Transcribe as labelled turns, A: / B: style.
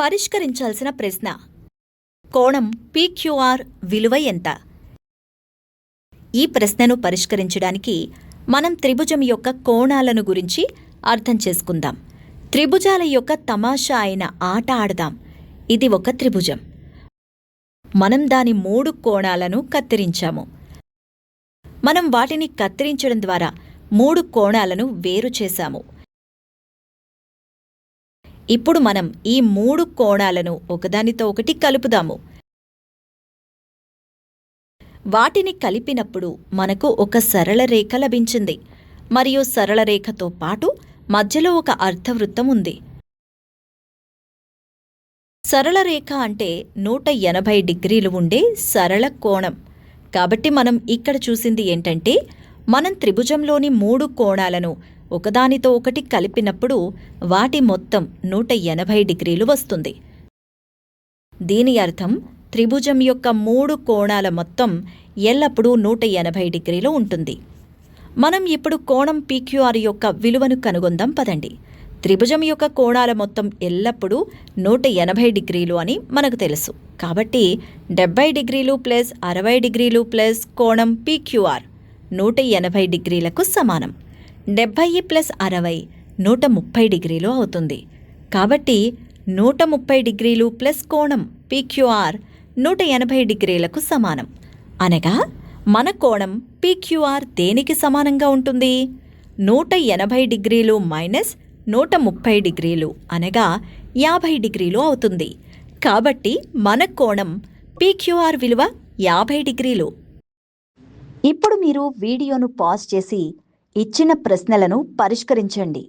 A: పరిష్కరించాల్సిన ప్రశ్న. కోణం పీక్యూఆర్ విలువ ఎంత? ఈ ప్రశ్నను పరిష్కరించడానికి మనం త్రిభుజం యొక్క కోణాలను గురించి అర్థం చేసుకుందాం. త్రిభుజాల యొక్క తమాషా అయిన ఆట ఆడదాం. ఇది ఒక త్రిభుజం. మనం దాని మూడు కోణాలను కత్తిరించాము. మనం వాటిని కత్తిరించడం ద్వారా మూడు కోణాలను వేరు చేశాము. ఇప్పుడు మనం ఈ మూడు కోణాలను ఒకదానితో ఒకటి కలుపుదాము. వాటిని కలిపినప్పుడు మనకు ఒక సరళ రేఖ లభించింది. మరియు సరళ రేఖతో పాటు మధ్యలో ఒక అర్ధవృత్తం ఉంది. సరళ రేఖ అంటే నూట ఎనభై డిగ్రీలు ఉండే సరళ కోణం. కాబట్టి మనం ఇక్కడ చూసింది ఏంటంటే మనం త్రిభుజంలోని మూడు కోణాలను ఒకదానితో ఒకటి కలిపినప్పుడు వాటి మొత్తం నూట ఎనభై డిగ్రీలు వస్తుంది. దీని అర్థం త్రిభుజం యొక్క మూడు కోణాల మొత్తం ఎల్లప్పుడూ నూట ఎనభై డిగ్రీలు ఉంటుంది. మనం ఇప్పుడు కోణం పీక్యూఆర్ యొక్క విలువను కనుగొందాం పదండి. త్రిభుజం యొక్క కోణాల మొత్తం ఎల్లప్పుడూ నూట ఎనభై డిగ్రీలు అని మనకు తెలుసు. కాబట్టి డెబ్బై డిగ్రీలు ప్లస్ అరవై డిగ్రీలు ప్లస్ కోణం పీక్యూఆర్ నూట ఎనభై డిగ్రీలకు సమానం. డెబ్భై ప్లస్ అరవై నూట ముప్పై డిగ్రీలు అవుతుంది. కాబట్టి నూట ముప్పై డిగ్రీలు ప్లస్ కోణం పీక్యూఆర్ నూట ఎనభై డిగ్రీలకు సమానం. అనగా మన కోణం పీక్యూఆర్ దేనికి సమానంగా ఉంటుంది? నూట ఎనభై డిగ్రీలు మైనస్ నూట ముప్పై డిగ్రీలు అనగా యాభై డిగ్రీలు అవుతుంది. కాబట్టి మన కోణం పీక్యూఆర్ విలువ యాభై డిగ్రీలు. ఇప్పుడు మీరు వీడియోను పాజ్ చేసి ఇచ్చిన ప్రశ్నలను పరిష్కరించండి.